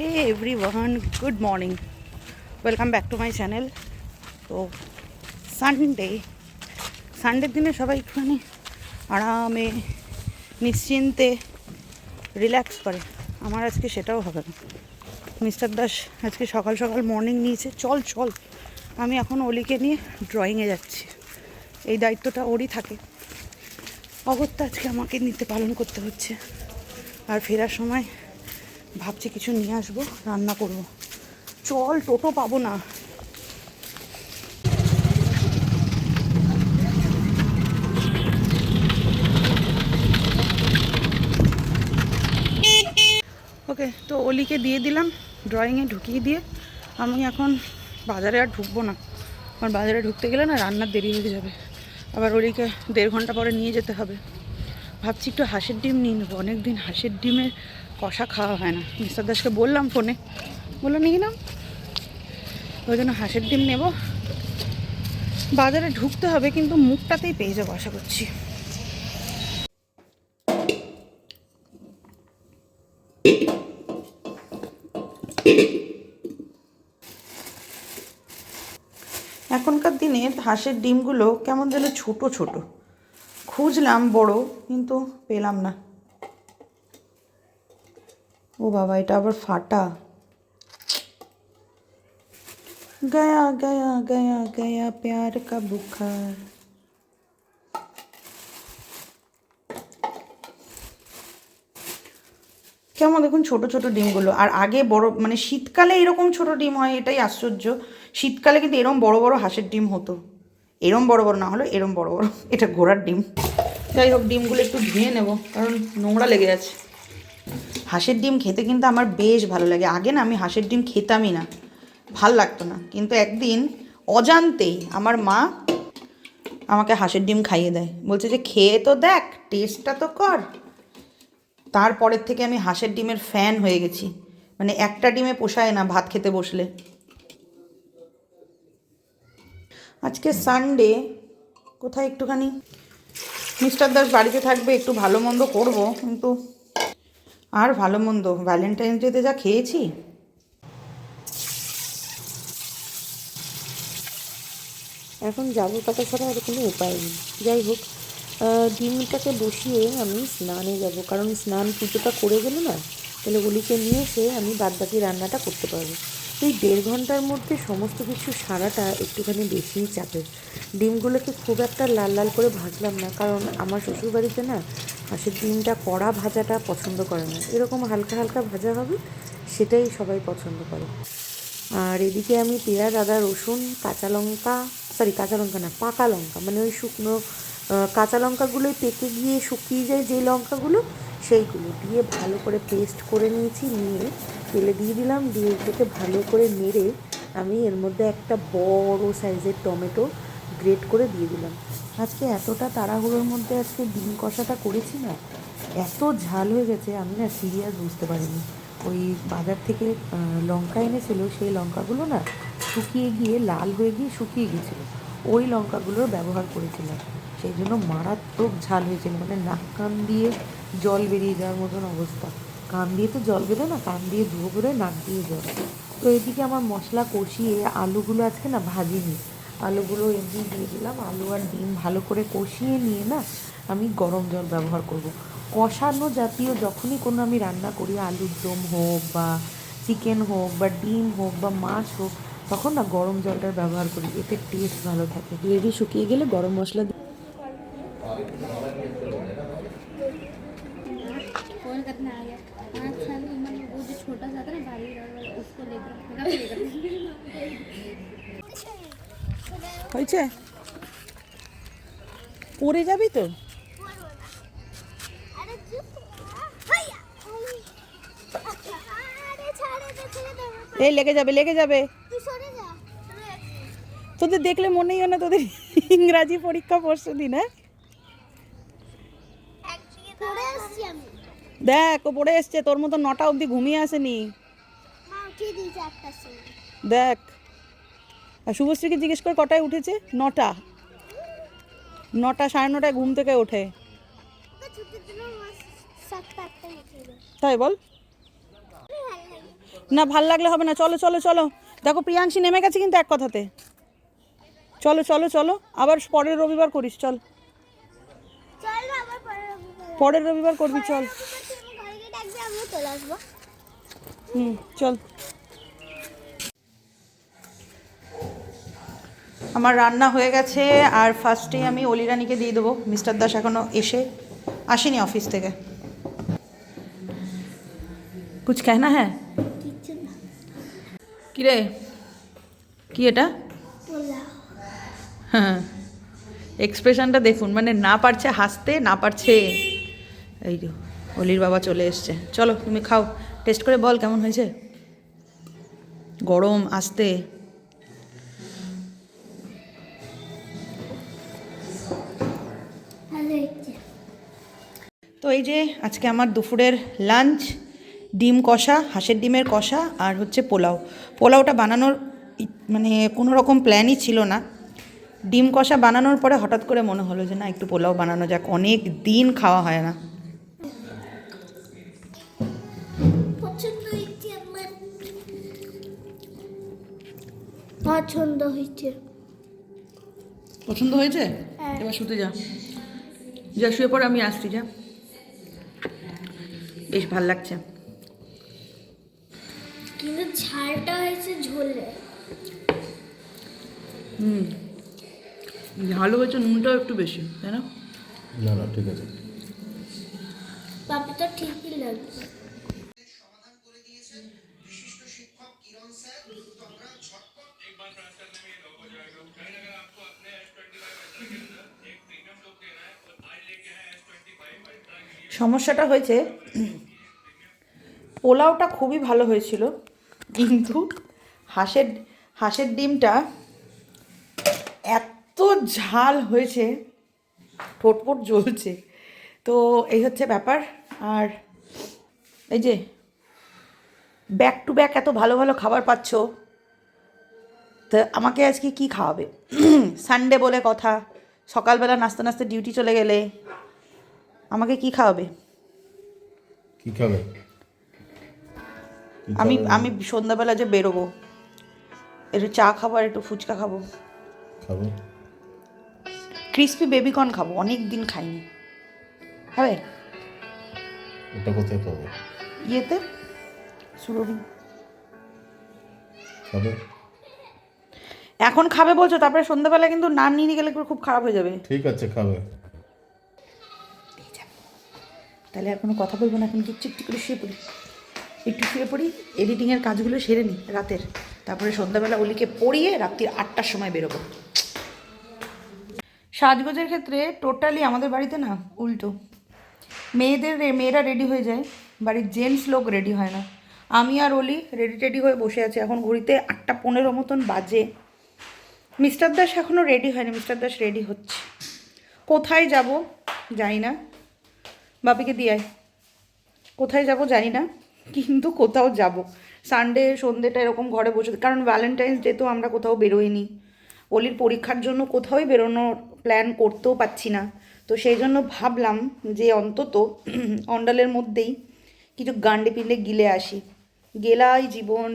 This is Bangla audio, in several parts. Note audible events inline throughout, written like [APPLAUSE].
Hey everyone good morning welcome back to my channel তো সানডে সানডের দিনে সবাই একটুখানি আরামে, নিশ্চিন্তে রিল্যাক্স করে। আমার আজকে সেটাও হবে না। মিস্টার দাস আজকে সকাল সকাল মর্নিং নিয়েছে। চল চল। আমি এখন অলিকে নিয়ে ড্রয়িংয়ে যাচ্ছি। এই দায়িত্বটা ওরই থাকে। অগত্যা আজকে আমাকে নিতে পালন করতে হচ্ছে। আর ফেরার সময় ভাবছি কিছু নিয়ে আসব, রান্না করব। চল, টোটো পাবো না। ওকে, তো অলিকে দিয়ে দিলাম ড্রয়িংয়ে ঢুকিয়ে দিয়ে। আমি এখন বাজারে আর ঢুকবো না। আমার বাজারে ঢুকতে গেলে না রান্নার দেরি হয়ে যাবে। আবার অলিকে দেড় ঘণ্টা পরে নিয়ে যেতে হবে। ভাবছি একটু হাঁসের ডিম নিয়ে নেব। অনেক দিন হাঁসের ডিমের কষা খাওয়া হয় না। মিস্টার দাসকে বললাম ফোনে। বলল, নিয়ে নাও। ওই জন্য হাঁসের ডিম নেব। বাজারে ঢুকতে হবে, কিন্তু মুখটাতেই পেয়ে যাব আশা করছি। এখনকার দিনে হাঁসের ডিমগুলো কেমন যেন ছোট ছোট। খুঁজলাম বড়, কিন্তু পেলাম না। বাবা, এটা আবার ফাটা। গয়া গয়া গয়া গয়া, প্যার কা বুখার। কেমন দেখুন ছোট ছোট ডিমগুলো। আর আগে বড় মানে শীতকালে এরকম ছোট ডিম হয়, এটাই আশ্চর্য। শীতকালে কিন্তু এরম বড় বড় হাঁসের ডিম হতো। এরম বড় বড় না হলো এরম বড় বড়। এটা ঘোড়ার ডিম। যাই হোক, ডিমগুলো একটু ধুয়ে নেব, কারণ নোংরা লেগে আছে। হাঁসের ডিম খেতে কিন্তু আমার বেশ ভালো লাগে। আগে না আমি হাঁসের ডিম খেতামই না। ভালো লাগতো না। কিন্তু একদিন অজান্তেই আমার মা আমাকে হাঁসের ডিম খাইয়ে দেয়। বলছে যে, খেয়ে তো দেখ টেস্টটা তো কর। তারপরের থেকে আমি হাঁসের ডিমের ফ্যান হয়ে গেছি। মানে একটা ডিমে পোষায় না ভাত খেতে বসলে। আজকে সানডে কোথায় একটুখানি? মিস্টার দাস বাড়িতে থাকবে, একটু ভালো মন্দ করব, কিন্তু আর ভালো মন্দ? ভ্যালেন্টাইন্স ডেতে যা খেয়েছি? এখন যাব কাটা ছাড়া আর কোনো উপায় নেই। যাই হোক ডিমটাকে বসিয়ে আমি স্নানে যাব। কারণ স্নান পুজোটা করে গেলে না, তাহলে ওলিকে নিয়ে এসে আমি বাদবাকি রান্নাটা করতে পারব। এই দেড় ঘণ্টার মধ্যে সমস্ত কিছু সারাটা একটুখানি বেশিই চাপের। ডিমগুলোকে খুব একটা লাল লাল করে ভাজলাম না, কারণ আমার শ্বশুরবাড়িতে না হাঁসের ডিমটা কড়া ভাজাটা পছন্দ করে না। এরকম হালকা হালকা ভাজা হবে, সেটাই সবাই পছন্দ করে। আর এদিকে আমি পেঁয়াজ, আদা, রসুন, কাঁচা লঙ্কা সরি কাঁচা লঙ্কা না, পাকা লঙ্কা মানে ওই শুকনো কাঁচা লঙ্কাগুলোই পেকে গিয়ে শুকিয়ে যায় যে লঙ্কাগুলো, সেইগুলো দিয়ে ভালো করে পেস্ট করে নিয়েছি, নিয়ে তেলে দিয়ে দিলাম, দিয়ে এটাকে ভালো করে নেড়ে আমি এর মধ্যে একটা বড় সাইজের টমেটো গ্রেট করে দিয়ে দিলাম। আজকে এতটা তাড়াহুড়োর মধ্যে আজকে ডিম কষাটা করেছি না, এত ঝাল হয়ে গেছে, আমি না সিরিয়াস বুঝতে পারিনি। ওই বাজার থেকে লঙ্কা এনেছিল, সেই লঙ্কাগুলো না শুকিয়ে গিয়ে, লাল হয়ে গিয়ে শুকিয়ে গেছিল। ওই লঙ্কাগুলোর ব্যবহার করেছিলাম। সেই জন্য মারাত্মক ঝাল হয়েছিল মানে নাক কান দিয়ে জল বেরিয়ে যাওয়ার মতন অবস্থা। কান দিয়ে তো জল বেরোয় না, কান দিয়ে ধুয়ো করে নাক দিয়ে জল। তো এদিকে আমার মশলা কষিয়ে আলুগুলো আজকে না ভাজিনি। আলুগুলো এমনি দিয়ে দিলাম, আলু আর ডিম ভালো করে কষিয়ে নিয়ে না আমি গরম জল ব্যবহার করব। কষানো জাতীয় যখনই কোনো আমি রান্না করি, আলুর দম হোক বা চিকেন হোক বা ডিম হোক বা মাছ হোক, তখন না গরম জলটার ব্যবহার করি, এতে টেস্ট ভালো থাকে গ্রেভি শুকিয়ে গেলে গরম মশলা হয়েছে? পড়ে যাবি তো? এই লেগে যাবে লেগে যাবে। তোদের দেখলে মনেই হয় না তোদের ইংরাজি পরীক্ষা পরশু দিন হ্যাঁ? দেখ ও পড়ে এসছে তোর মতো নটা অবধি ঘুমিয়ে আসেনি। দেখ। আর শুভশ্রীকে জিজ্ঞেস করে কটায় উঠেছে? নটা। নটা সাড়ে নটায় ঘুম থেকে ওঠে। তাই বল। না ভালো লাগলে হবে না। চলো চলো চলো। দেখো প্রিয়াংশী নেমে গেছে কিন্তু এক কথাতে। চলো চলো চলো। আবার পরের রবিবার করিস চল। পরের রবিবার করবি চল। হুম চল। আমার রান্না হয়ে গেছে, আর ফার্স্টেই আমি অলিরানিকে দিয়ে দেবো। মিস্টার দাস এখনও এসে আসেনি অফিস থেকে। কুছ কেনা হ্যাঁ? কিরে কি এটা? হ্যাঁ। এক্সপ্রেশনটা দেখুন মানে না পারছে হাসতে, না পারছে। এই যে, অলির বাবা চলে এসছে। চলো, তুমি খাও। টেস্ট করে বল কেমন হয়েছে? গরম, আস্তে। এই যে আজকে আমার দুপুরের লাঞ্চ ডিম কষা হাঁসের ডিমের কষা আর হচ্ছে পোলাও। পোলাওটা বানানোর মানে কোনো রকম প্ল্যানই ছিল না। ডিম কষা বানানোর পরে হঠাৎ করে মনে হলো যে না একটু পোলাও বানানো যাক অনেক দিন খাওয়া হয় না। পছন্দ হয়েছে আমার। পছন্দ হয়েছে। পছন্দ হয়েছে? হ্যাঁ। এবার শুতে যা। যা শুয়ে পর আমি আসছি যা। বেশ ভালো লাগছে। কিন্তু ঝালটা হয়েছে ঝোলে। হুম। ভালো হয়েছে নুনটাও একটু বেশি তাই না? না না ঠিক আছে। পাপিটা ঠিকই লাগবে সমস্যাটা হয়েছে। পোলাওটা খুবই ভালো হয়েছিল, কিন্তু হাঁসের হাঁসের ডিমটা এত ঝাল হয়েছে ঠোঁটপোট জ্বলছে। তো এই হচ্ছে ব্যাপার। আর এই যে ব্যাক টু ব্যাক এত ভালো ভালো খাবার পাচ্ছ, তো আমাকে আজকে কি খাওয়াবে? [CLEARS THROAT] সানডে বলে কথা, সকালবেলা নাস্তা নাস্তা ডিউটি চলে গেলে আমাকে কি খাওয়াবে? কি খাবে? আমি? আমি সন্ধ্যাবেলা যে বেরোবো একটু চা খাব আর একটু ফুচকা খাব। খাব। ক্রিসপি বেবিকর্ন খাব অনেক দিন খাইনি। হবে ওটা কোথায় পাবে ইয়েতে? সুরভি। খাবে? এখন খাবে বলছো তারপরে সন্ধ্যাবেলা কিন্তু না নিয়ে গেলে খুব খারাপ হয়ে যাবে। ঠিক আছে খাবে। তাহলে আর কোনো কথা বলব না, এখন কি একটু করে শুয়ে পড়ি। একটু শুয়ে পড়ি এডিটিংয়ের কাজগুলো সেরে নিই রাতের। তারপরে সন্ধ্যাবেলা ওলিকে পড়িয়ে রাত্রির আটটার সময় বেরোবো। সাজগোজের ক্ষেত্রে টোটালি আমাদের বাড়িতে না, উল্টো। মেয়েদের মেয়েরা রেডি হয়ে যায়, বাড়ির জেন্টস লোক রেডি হয় না। আমি আর অলি রেডি টেডি হয়ে বসে আছি, এখন ঘড়িতে আটটা পনেরো মতন বাজে। মিস্টার দাস এখনও রেডি হয়নি, মিস্টার দাস রেডি হচ্ছে। কোথায় যাব জানি না। বাপিকে দিয়ে কোথায় যাব জানি না, কিন্তু কোথাও যাব। সানডে সন্ধ্যেটা এরকম ঘরে বসে কারণ ভ্যালেন্টাইন্স ডে তো আমরা কোথাও বেরোইনি। অলির পরীক্ষার জন্য কোথাওই বেরোনোর প্ল্যান করতেও পাচ্ছি না। তো সেই জন্য ভাবলাম যে অন্তত [CLEARS THROAT] অন্ডালের মধ্যেই কিছু গান্ডে পিণ্ডে গিলে আসি। গেলাই জীবন,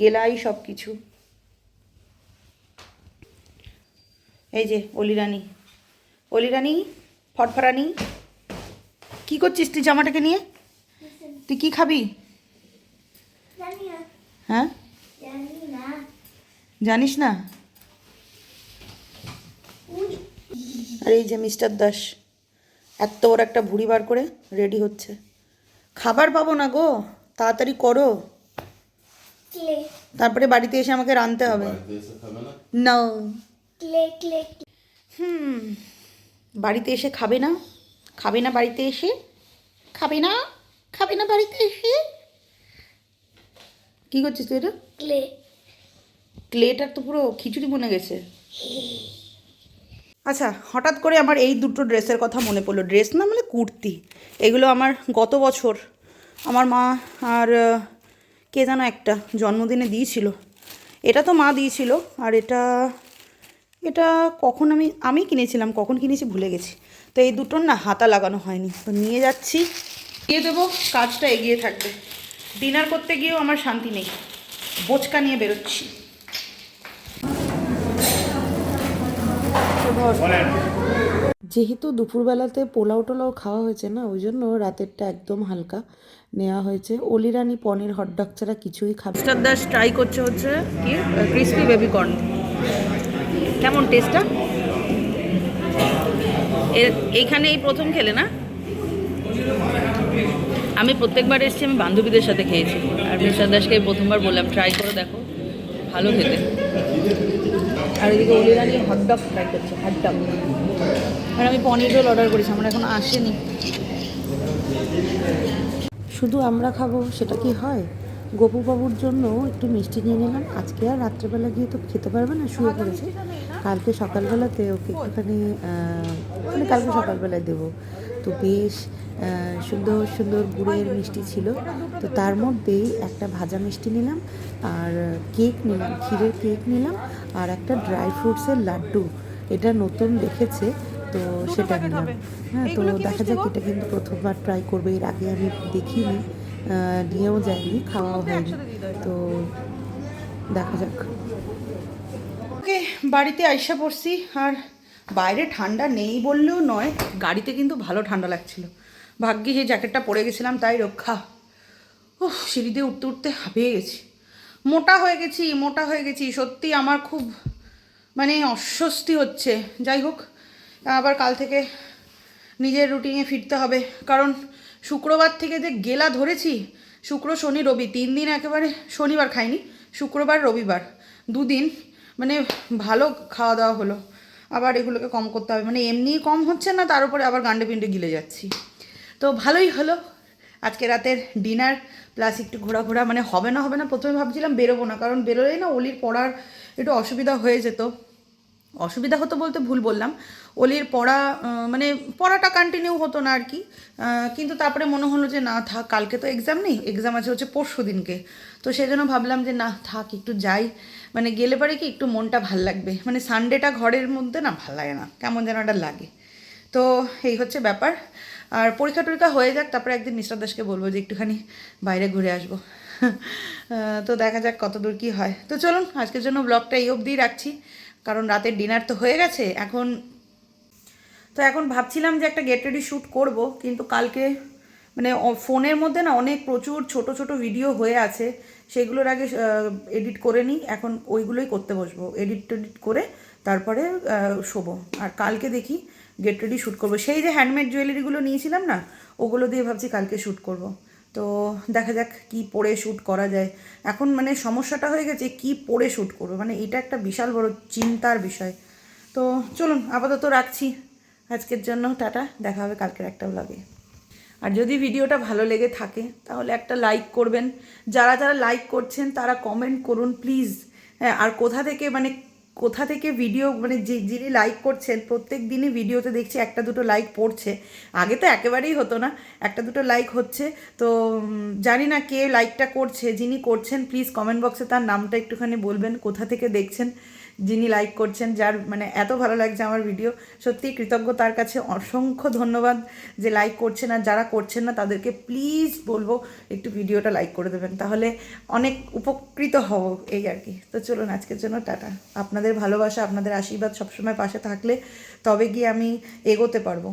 গেলাই সব কিছু এই যে অলিরানি। অলিরানি ফটফরানি কি করছিস তুই জামাটাকে নিয়ে? তুই কি খাবি? হ্যাঁ? জানিস না? আর এই যে মিস্টার দাস এত ওর একটা ভুড়ি বার করে রেডি হচ্ছে। খাবার পাবো না গো তাড়াতাড়ি করো। তারপরে বাড়িতে এসে আমাকে রাঁধতে হবে। না হুম বাড়িতে এসে খাবে না? খাবে না বাড়িতে এসে? খাবে না? খাবে না বাড়িতে এসে? কি করছিস তুই এটা? ক্লে। ক্লেটার তো পুরো খিচুড়ি বনে গেছে। আচ্ছা হঠাৎ করে আমার এই দুটো ড্রেসের কথা মনে পড়ল। ড্রেস না মানে কুর্তি। এগুলো আমার গত বছর আমার মা আর কে যেন একটা জন্মদিনে দিয়েছিল। এটা তো মা দিয়েছিল আর এটা এটা কখন আমি আমি কিনেছিলাম কখন কিনেছি ভুলে গেছি। তো এই দুটোর না হাতা লাগানো হয়নি। তো নিয়ে যাচ্ছি। দিয়ে দেবো কাজটা এগিয়ে থাকবে। ডিনার করতে গিয়েও আমার শান্তি নেই। বোচকা নিয়ে বেরোচ্ছি। যেহেতু দুপুরবেলাতে পোলাও টোলাও খাওয়া হয়েছে না ওই জন্য রাতেরটা একদম হালকা নেওয়া হয়েছে। অলিরানি পনির হটডগ ছাড়া কিছুই খাবে মিস্টার দাস ট্রাই করছে হচ্ছে কি ক্রিসপি বেবি কর্ন কেমন টেস্টটা এইখানে এই প্রথম খেলে না? আমি প্রত্যেকবার এসেছি, আমি বান্ধবীদের সাথে খেয়েছি। আর মিস্টার দাসকে প্রথমবার বললাম ট্রাই করে, দেখো, ভালো খেতে। আর এদিকে অলিরানি হটডগ ট্রাই করছে হটডগ আর আমি পনির রোল অর্ডার করেছি, আমার এখন আসেনি। শুধু আমরা খাব, সেটা কি হয়? গোপুবাবুর জন্য একটু মিষ্টি নিয়ে নিলাম। আজকে আর রাত্রেবেলা গিয়ে তো খেতে পারবে না, শুয়ে পড়েছে। কালকে সকালবেলাতে ওকে একটুখানি মানে কালকে সকালবেলায় দেবো। তো বেশ সুন্দর সুন্দর গুড়ের মিষ্টি ছিল। তো তার মধ্যেই একটা ভাজা মিষ্টি নিলাম আর কেক নিলাম ক্ষীরের কেক নিলাম আর একটা ড্রাই ফ্রুটসের লাড্ডু। এটা নতুন দেখেছে তো সেটা নিলাম। হ্যাঁ তো দেখা যাক এটা কিন্তু প্রথমবার ট্রাই করবে এর আগে আমি দেখিনি নিয়েও যাইনি খাওয়াও হয়নি। তো দেখা যাক। ওকে বাড়িতে আইসা পড়ছি, আর বাইরে ঠান্ডা নেই বললেও নয়, গাড়িতে কিন্তু ভালো ঠান্ডা লাগছিল। ভাগ্যে যে জ্যাকেটটা পরে গেছিলাম তাই রক্ষা। উফ, সিঁড়ি দিয়ে উঠতে উঠতে হাঁপিয়ে গেছি। মোটা হয়ে গেছি, মোটা হয়ে গেছি, সত্যি আমার খুব মানে অস্বস্তি হচ্ছে। যাই হোক, আবার কাল থেকে নিজের রুটিনে ফিরতে হবে, কারণ শুক্রবার থেকে যে গেলা ধরেছি, শুক্র, শনি, রবি, তিন দিন একেবারে শনিবার খাইনি, শুক্রবার, রবিবার, দুদিন মানে ভালো খাওয়া দাওয়া হলো। আবার এগুলোকে কম করতে হবে। মানে এমনিই কম হচ্ছে না, তার উপরে আবার গান্ডে পিণ্ডে গিলে যাচ্ছি। তো ভালোই হলো। আজকে রাতের ডিনার, প্লাস একটু ঘোরাঘোরা মানে হবে না হবে না, প্রথমে ভাবছিলাম বেরোবো না, কারণ বেরোলেই না, অলির পড়ার একটু অসুবিধা হয়ে যেত। অসুবিধা হতো বলতে ভুল বললাম। ওলির পড়া মানে পড়াটা কন্টিনিউ হতো না আর কি কিন্তু তারপরে মনে হলো যে, না, থাক, কালকে তো এক্সাম নেই। এক্সাম আছে হচ্ছে পরশু দিনকে। তো সেই জন্য ভাবলাম যে, না, থাক, একটু যাই। মানে গেলে পারে কি, একটু মনটা ভালো লাগবে। মানে সানডেটা ঘরের মধ্যে না, ভালো লাগে না। কেমন যেন একটা লাগে। তো এই হচ্ছে ব্যাপার। আর পরীক্ষা টরীক্ষা হয়ে যাক, তারপরে একদিন মিস্টার দাসকে বলব যে, একটুখানি বাইরে ঘুরে আসব। [LAUGHS] তো দেখা যাক কতদূর কী হয়। তো চলুন, আজকের জন্য ব্লগটা এই অবধিই রাখছি। কারণ রাতের ডিনার তো হয়ে গেছে, এখন তো এখন ভাবছিলাম যে একটা গেট রেডি শ্যুট করব, কিন্তু কালকে মানে ফোনের মধ্যে না অনেক প্রচুর ছোট ছোট ভিডিও হয়ে আছে, সেগুলোর আগে এডিট করে নিই, এখন ওইগুলোই করতে বসবো এডিট টেডিট করে তারপরে শোবো, আর কালকে দেখি গেট রেডি শ্যুট করব। সেই যে হ্যান্ডমেড জুয়েলারিগুলো নিয়েছিলাম না, ওগুলো দিয়ে ভাবছি কালকে শ্যুট করব। তো দেখা যাক কি পরে শ্যুট করা যায়। এখন মানে সমস্যাটা হয়ে গেছে কি পরে শ্যুট করব মানে এটা একটা বিশাল বড় চিন্তার বিষয়। তো চলুন, আপাতত রাখছি। আজকের জন্য টাটা, দেখা হবে কালকের একটা ব্লগে আর যদি ভিডিওটা ভালো লেগে থাকে, তাহলে একটা লাইক করবেন। যারা যারা লাইক করছেন, তারা কমেন্ট করুন প্লিজ হ্যাঁ আর কোথা থেকে মানে কোথা থেকে ভিডিও মানে যে, যিনি লাইক করছেন, প্রত্যেক দিনই ভিডিওতে দেখছি একটা দুটো লাইক পড়ছে। আগে তো একেবারেই হতো না, একটা দুটো লাইক হচ্ছে। তো জানি না কে লাইকটা করছে, যিনি করছেন প্লিজ কমেন্ট বক্সে তার নামটা একটুখানি বলবেন, কোথা থেকে দেখছেন। যিনি লাইক করছেন, যার মানে এত ভালো লাগছে আমার ভিডিও সত্যি কৃতজ্ঞ। তার কাছে অসংখ্য ধন্যবাদ যে লাইক করছেন আর যারা করছেন না, তাদেরকে প্লিজ বলব, একটু ভিডিওটা লাইক করে দেবেন। তাহলে অনেক উপকৃত হব এই আর কি। তো চলুন, আজকের জন্য টাটা। আপনাদের ভালোবাসা, আপনাদের আশীর্বাদ সবসময় পাশে থাকলে তবে গিয়ে আমি এগোতে পারব।